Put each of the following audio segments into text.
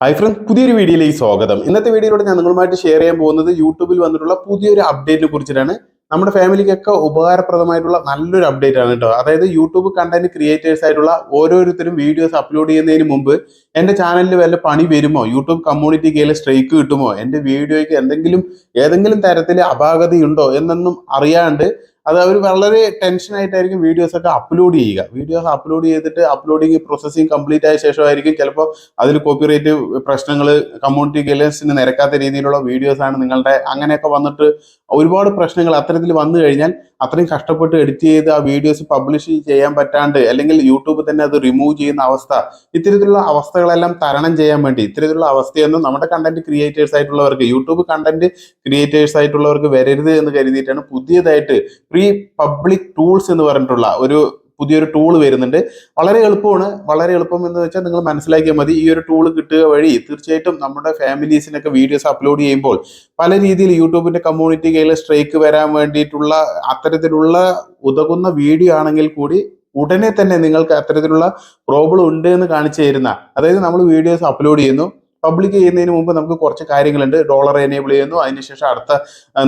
Hi front പുതിയൊരു വീഡിയോയിലേക്ക് സ്വാഗതം. ഇന്നത്തെ വീഡിയോയിലൂടെ ഞാൻ നിങ്ങളുമായിട്ട് ഷെയർ ചെയ്യാൻ പോകുന്നത് യൂട്യൂബിൽ വന്നിട്ടുള്ള പുതിയൊരു അപ്ഡേറ്റിനെ കുറിച്ചിട്ടാണ്. നമ്മുടെ ഫാമിലിക്കൊക്കെ ഉപകാരപ്രദമായിട്ടുള്ള നല്ലൊരു അപ്ഡേറ്റ് ആണ് കേട്ടോ അതായത് യൂട്യൂബ് കണ്ടന്റ് ക്രിയേറ്റേഴ്സ് ആയിട്ടുള്ള ഓരോരുത്തരും വീഡിയോസ് അപ്ലോഡ് ചെയ്യുന്നതിന് മുമ്പ് എന്റെ ചാനലിൽ വല്ല പണി വരുമോ? യൂട്യൂബ് കമ്മ്യൂണിറ്റി കയ്യിൽ സ്ട്രൈക്ക് കിട്ടുമോ? എന്റെ വീഡിയോയ്ക്ക് എന്തെങ്കിലും ഏതെങ്കിലും തരത്തിൽ അപാകതയുണ്ടോ? എന്നൊന്നും അറിയാണ്ട് അത് അവർ വളരെ ടെൻഷൻ ആയിട്ടായിരിക്കും വീഡിയോസ് ഒക്കെ അപ്ലോഡ് ചെയ്യുക. വീഡിയോസ് അപ്ലോഡ് ചെയ്തിട്ട് അപ്ലോഡിങ് പ്രോസസ്സിങ് കംപ്ലീറ്റ് ആയ ശേഷമായിരിക്കും ചിലപ്പോൾ അതിൽ കോപ്പിറൈറ്റ് പ്രശ്നങ്ങൾ കമ്മ്യൂണിറ്റി ഗൈലൻസിന് നിരക്കാത്ത രീതിയിലുള്ള വീഡിയോസ് ആണ് നിങ്ങളുടെ അങ്ങനെയൊക്കെ വന്നിട്ട് ഒരുപാട് പ്രശ്നങ്ങൾ അത്തരത്തിൽ വന്നു കഴിഞ്ഞാൽ അത്രയും കഷ്ടപ്പെട്ട് എഡിറ്റ് ചെയ്ത് ആ വീഡിയോസ് പബ്ലിഷ് ചെയ്യാൻ പറ്റാണ്ട് അല്ലെങ്കിൽ യൂട്യൂബ് തന്നെ അത് റിമൂവ് ചെയ്യുന്ന അവസ്ഥ ഇത്തരത്തിലുള്ള അവസ്ഥകളെല്ലാം തരണം ചെയ്യാൻ വേണ്ടി ഇത്തരത്തിലുള്ള അവസ്ഥയൊന്നും നമ്മുടെ കണ്ടന്റ് ക്രിയേറ്റേഴ്സ് ആയിട്ടുള്ളവർക്ക് യൂട്യൂബ് കണ്ടന്റ് ക്രിയേറ്റേഴ്സ് ആയിട്ടുള്ളവർക്ക് വരരുത് എന്ന് കരുതിയിട്ടാണ് പുതിയതായിട്ട് പ്രീ പബ്ലിക് ടൂൾസ് എന്ന് പറഞ്ഞിട്ടുള്ള ഒരു പുതിയൊരു ടൂൾ വരുന്നുണ്ട്. വളരെ എളുപ്പമാണ്. വളരെ എളുപ്പം എന്ന് വെച്ചാൽ നിങ്ങൾ മനസ്സിലാക്കിയാൽ മതി. ഈ ഒരു ടൂൾ കിട്ടുക വഴി തീർച്ചയായിട്ടും നമ്മുടെ ഫാമിലീസിനൊക്കെ വീഡിയോസ് അപ്ലോഡ് ചെയ്യുമ്പോൾ പല രീതിയിൽ യൂട്യൂബിന്റെ കമ്മ്യൂണിറ്റി കയ്യിൽ സ്ട്രൈക്ക് വരാൻ വേണ്ടിയിട്ടുള്ള അത്തരത്തിലുള്ള ഉതകുന്ന വീഡിയോ ആണെങ്കിൽ കൂടി ഉടനെ തന്നെ നിങ്ങൾക്ക് അത്തരത്തിലുള്ള പ്രോബ്ലം ഉണ്ട് എന്ന് കാണിച്ചു തരുന്ന അതായത് നമ്മൾ വീഡിയോസ് അപ്ലോഡ് ചെയ്യുന്നു. പബ്ലിക് ചെയ്യുന്നതിന് മുമ്പ് നമുക്ക് കുറച്ച് കാര്യങ്ങളുണ്ട്. ഡോളർ എനേബിൾ ചെയ്യുന്നു. അതിനുശേഷം അടുത്ത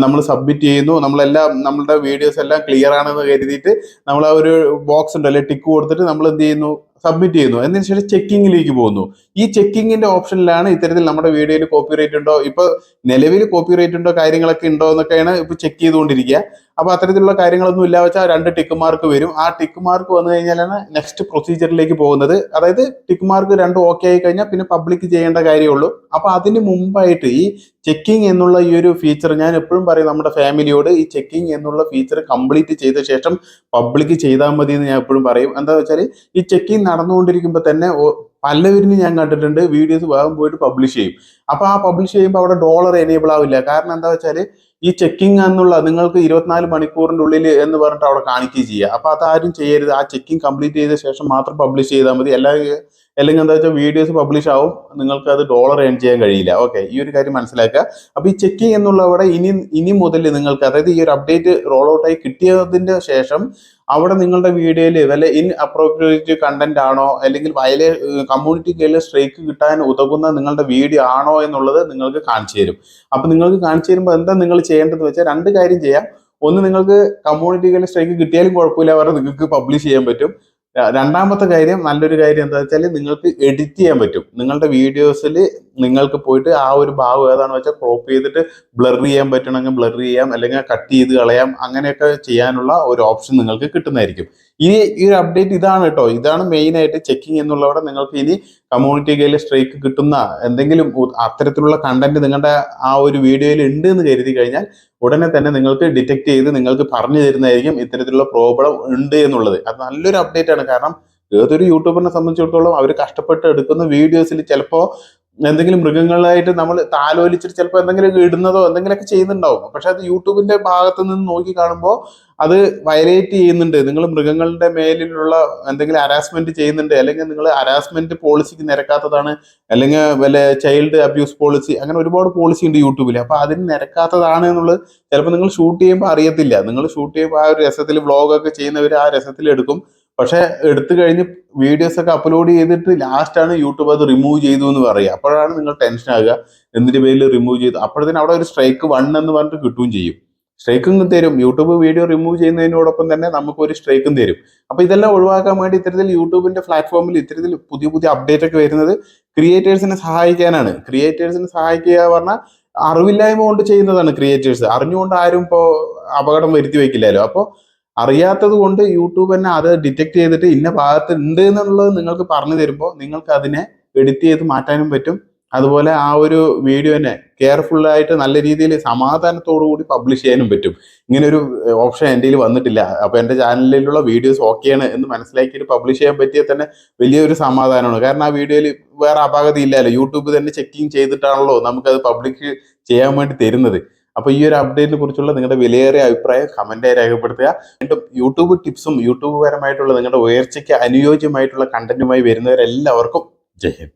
നമ്മൾ സബ്മിറ്റ് ചെയ്യുന്നു. നമ്മളെല്ലാം നമ്മളുടെ വീഡിയോസ് എല്ലാം ക്ലിയർ ആണെന്ന് കരുതിയിട്ട് നമ്മൾ ആ ഒരു ബോക്സ് ഉണ്ടല്ലേ ടിക്ക് കൊടുത്തിട്ട് നമ്മൾ എന്ത് ചെയ്യുന്നു? സബ്മിറ്റ് ചെയ്യുന്നു. എന്നതിന് ശേഷം? ചെക്കിങ്ങിലേക്ക് പോകുന്നു. ഈ ചെക്കിങ്ങിന്റെ ഓപ്ഷനിലാണ് ഇത്തരത്തിൽ നമ്മുടെ വീഡിയോയിൽ കോപ്പിറൈറ്റ് ഉണ്ടോ? ഇപ്പൊ നിലവിൽ കോപ്പിറൈറ്റ് ഉണ്ടോ? കാര്യങ്ങളൊക്കെ ഉണ്ടോ? എന്നൊക്കെയാണ് ഇപ്പൊ ചെക്ക് ചെയ്തുകൊണ്ടിരിക്കുക. അപ്പൊ അത്തരത്തിലുള്ള കാര്യങ്ങളൊന്നും ഇല്ല വെച്ചാൽ രണ്ട് ടിക്ക് മാർക്ക് വരും. ആ ടിക്ക് മാർക്ക് വന്നു കഴിഞ്ഞാലാണ് നെക്സ്റ്റ് പ്രൊസീജിയറിലേക്ക് പോകുന്നത്. അതായത് ടിക്ക് മാർക്ക് രണ്ടും ഓക്കെ ആയി കഴിഞ്ഞാൽ പിന്നെ പബ്ലിക് ചെയ്യേണ്ട കാര്യമുള്ളൂ അപ്പൊ അതിന് മുമ്പായിട്ട് ഈ ചെക്കിംഗ് എന്നുള്ള ഈ ഒരു ഫീച്ചർ ഞാൻ എപ്പോഴും പറയും നമ്മുടെ ഫാമിലിയോട് ഈ ചെക്കിംഗ് എന്നുള്ള ഫീച്ചർ കംപ്ലീറ്റ് ചെയ്ത ശേഷം പബ്ലിക് ചെയ്താൽ മതി എന്ന് ഞാൻ എപ്പോഴും പറയും. എന്താ വെച്ചാൽ ഈ ചെക്കിംഗ് നടന്നുകൊണ്ടിരിക്കുമ്പോൾ തന്നെ ഓ- പലവരും ഞാൻ കണ്ടിട്ടുണ്ട് വീഡിയോസ് വേഗം പോയിട്ട് പബ്ലിഷ് ചെയ്യും. അപ്പോൾ ആ പബ്ലിഷ് ചെയ്യുമ്പോൾ അവിടെ ഡോളർ എനേബിൾ ആവില്ല. കാരണം എന്താ വെച്ചാൽ ഈ ചെക്കിംഗ് എന്നുള്ള നിങ്ങൾക്ക് ഇരുപത്തിനാല് മണിക്കൂറിന്റെ ഉള്ളിൽ എന്ന് പറഞ്ഞിട്ട് അവിടെ കാണിക്കുകയും ചെയ്യുക. അപ്പോൾ അതാരും ചെയ്യരുത്. ആ ചെക്കിംഗ് കംപ്ലീറ്റ് ചെയ്ത ശേഷം മാത്രം പബ്ലിഷ് ചെയ്താൽ മതി. എല്ലാ അല്ലെങ്കിൽ എന്താ വെച്ചാൽ വീഡിയോസ് പബ്ലിഷ് ആവും. നിങ്ങൾക്ക് അത് ഡോളർ ഏൺ ചെയ്യാൻ കഴിയില്ല. ഓക്കെ ഈ ഒരു കാര്യം മനസ്സിലാക്കുക. അപ്പോൾ ഈ ചെക്കിംഗ് എന്നുള്ളവിടെ ഇനി ഇനി മുതൽ നിങ്ങൾക്ക് അതായത് ഈ ഒരു അപ്ഡേറ്റ് റോൾ ഔട്ടായി കിട്ടിയതിന്റെ ശേഷം അവിടെ നിങ്ങളുടെ വീഡിയോയിൽ വല്ല ഇൻ അപ്രോപ്രിയേറ്റ് കണ്ടന്റ് ആണോ? അല്ലെങ്കിൽ വയലേ കമ്മ്യൂണിറ്റി കയ്യിൽ സ്ട്രൈക്ക് കിട്ടാൻ ഉതകുന്ന നിങ്ങളുടെ വീഡിയോ ആണോ എന്നുള്ളത് നിങ്ങൾക്ക് കാണിച്ചു തരും. അപ്പൊ നിങ്ങൾക്ക് കാണിച്ചു തരുമ്പോൾ എന്താ നിങ്ങൾ ചെയ്യേണ്ടത് വെച്ചാൽ രണ്ട് കാര്യം ചെയ്യാം. ഒന്ന് നിങ്ങൾക്ക് കമ്മ്യൂണിറ്റി കയ്യിൽ സ്ട്രൈക്ക് കിട്ടിയാലും കുഴപ്പമില്ല. അവരെ നിങ്ങൾക്ക് പബ്ലിഷ് ചെയ്യാൻ പറ്റും. രണ്ടാമത്തെ കാര്യം നല്ലൊരു കാര്യം എന്താ വെച്ചാൽ നിങ്ങൾക്ക് എഡിറ്റ് ചെയ്യാൻ പറ്റും. നിങ്ങളുടെ വീഡിയോസിൽ നിങ്ങൾക്ക് പോയിട്ട് ആ ഒരു ഭാഗം ഏതാണെന്ന് വെച്ചാൽ ക്രോപ്പ് ചെയ്തിട്ട് ബ്ലർ ചെയ്യാൻ പറ്റണമെങ്കിൽ ബ്ലർ ചെയ്യാം അല്ലെങ്കിൽ കട്ട് ചെയ്ത് കളയാം അങ്ങനെയൊക്കെ ചെയ്യാനുള്ള ഒരു ഓപ്ഷൻ നിങ്ങൾക്ക് കിട്ടുന്നതായിരിക്കും. ഈ ഈ ഒരു അപ്ഡേറ്റ് ഇതാണ് കേട്ടോ ഇതാണ് മെയിൻ ആയിട്ട് ചെക്കിംഗ് എന്നുള്ളവിടെ നിങ്ങൾക്ക് ഇനി കമ്മ്യൂണിറ്റി കയ്യിൽ സ്ട്രൈക്ക് കിട്ടുന്ന എന്തെങ്കിലും അത്തരത്തിലുള്ള കണ്ടന്റ് നിങ്ങളുടെ ആ ഒരു വീഡിയോയിൽ ഉണ്ട് എന്ന് കരുതി കഴിഞ്ഞാൽ ഉടനെ തന്നെ നിങ്ങൾക്ക് ഡിറ്റക്ട് ചെയ്ത് നിങ്ങൾക്ക് പറഞ്ഞു തരുന്നതായിരിക്കും ഇത്തരത്തിലുള്ള പ്രോബ്ലം ഉണ്ട് എന്നുള്ളത്. അത് നല്ലൊരു അപ്ഡേറ്റ് ആണ്. കാരണം ഏതൊരു യൂട്യൂബറിനെ സംബന്ധിച്ചിടത്തോളം അവർ കഷ്ടപ്പെട്ട് എടുക്കുന്ന വീഡിയോസിൽ ചിലപ്പോൾ എന്തെങ്കിലും മൃഗങ്ങളായിട്ട് നമ്മൾ താലോലിച്ചിട്ട് ചിലപ്പോൾ എന്തെങ്കിലും ഇടുന്നതോ എന്തെങ്കിലുമൊക്കെ ചെയ്യുന്നുണ്ടാവും. പക്ഷെ അത് യൂട്യൂബിന്റെ ഭാഗത്ത് നിന്ന് നോക്കി കാണുമ്പോൾ അത് വയലേറ്റ് ചെയ്യുന്നുണ്ട്. നിങ്ങൾ മൃഗങ്ങളുടെ മേലിലുള്ള എന്തെങ്കിലും ഹരാസ്മെന്റ് ചെയ്യുന്നുണ്ട്. അല്ലെങ്കിൽ നിങ്ങൾ ഹരാസ്മെന്റ് പോളിസിക്ക് നിരക്കാത്തതാണ്. അല്ലെങ്കിൽ വല്ല ചൈൽഡ് അബ്യൂസ് പോളിസി അങ്ങനെ ഒരുപാട് പോളിസി ഉണ്ട് യൂട്യൂബിൽ അപ്പൊ അതിന് നിരക്കാത്തതാണ് എന്നുള്ളത് ചിലപ്പോൾ നിങ്ങൾ ഷൂട്ട് ചെയ്യുമ്പോൾ അറിയത്തില്ല. നിങ്ങൾ ഷൂട്ട് ചെയ്യുമ്പോൾ ആ ഒരു രസത്തിൽ വ്ളോഗൊക്കെ ചെയ്യുന്നവർ ആ രസത്തിൽ എടുക്കും പക്ഷെ എടുത്തു കഴിഞ്ഞ് വീഡിയോസ് ഒക്കെ അപ്ലോഡ് ചെയ്തിട്ട് ലാസ്റ്റ് ആണ് യൂട്യൂബ് അത് റിമൂവ് ചെയ്തു എന്ന് പറയുക. അപ്പോഴാണ് നിങ്ങൾ ടെൻഷൻ ആകുക. എന്തിന്റെ പേരിൽ റിമൂവ് ചെയ്തു? അപ്പോഴത്തേന് അവിടെ ഒരു സ്ട്രൈക്ക് വൺ എന്ന് പറഞ്ഞിട്ട് കിട്ടുകയും ചെയ്യും. സ്ട്രൈക്കും തരും. യൂട്യൂബ് വീഡിയോ റിമൂവ് ചെയ്യുന്നതിനോടൊപ്പം തന്നെ നമുക്ക് ഒരു സ്ട്രൈക്കും തരും. അപ്പൊ ഇതെല്ലാം ഒഴിവാക്കാൻ വേണ്ടി ഇത്തരത്തിൽ യൂട്യൂബിന്റെ പ്ലാറ്റ്ഫോമിൽ ഇത്തരത്തിൽ പുതിയ പുതിയ അപ്ഡേറ്റ് ഒക്കെ വരുന്നത് ക്രിയേറ്റേഴ്സിനെ സഹായിക്കാനാണ്. ക്രിയേറ്റേഴ്സിനെ സഹായിക്കുക പറഞ്ഞാൽ അറിവില്ലായ്മ കൊണ്ട് ചെയ്യുന്നതാണ് ക്രിയേറ്റേഴ്സ് അറിഞ്ഞുകൊണ്ട് ആരും ഇപ്പോൾ അപകടം വരുത്തി വയ്ക്കില്ലല്ലോ അപ്പോൾ അറിയാത്തത് കൊണ്ട് യൂട്യൂബ് തന്നെ അത് ഡിറ്റക്ട് ചെയ്തിട്ട് ഇന്ന ഭാഗത്ത് ഉണ്ട് എന്നുള്ളത് നിങ്ങൾക്ക് പറഞ്ഞു തരുമ്പോൾ നിങ്ങൾക്ക് അതിനെ എഡിറ്റ് ചെയ്ത് മാറ്റാനും പറ്റും. അതുപോലെ ആ ഒരു വീഡിയോനെ കെയർഫുൾ നല്ല രീതിയിൽ സമാധാനത്തോടു കൂടി പബ്ലിഷ് ചെയ്യാനും പറ്റും. ഇങ്ങനെ ഒരു ഓപ്ഷൻ എന്റെ വന്നിട്ടില്ല. അപ്പോൾ എന്റെ ചാനലിലുള്ള വീഡിയോസ് ഓക്കെയാണ് എന്ന് മനസ്സിലാക്കിയിട്ട് പബ്ലിഷ് ചെയ്യാൻ പറ്റിയ തന്നെ വലിയൊരു സമാധാനമാണ്. കാരണം ആ വീഡിയോയിൽ വേറെ അപാകത ഇല്ലല്ലോ. യൂട്യൂബ് തന്നെ ചെക്കിങ് ചെയ്തിട്ടാണല്ലോ നമുക്കത് പബ്ലിക് ചെയ്യാൻ വേണ്ടി തരുന്നത്. അപ്പൊ ഈ ഒരു അപ്ഡേറ്റിനെ കുറിച്ചുള്ള നിങ്ങളുടെ വിലയേറിയ അഭിപ്രായം കമന്റായി രേഖപ്പെടുത്തുക. വീണ്ടും യൂട്യൂബ് ടിപ്സും യൂട്യൂബ് പരമായിട്ടുള്ള നിങ്ങളുടെ ഉയർച്ചയ്ക്ക് അനുയോജ്യമായിട്ടുള്ള കണ്ടന്റുമായി വരുന്നവരെല്ലാവർക്കും ജയ് ഹിന്ദ്.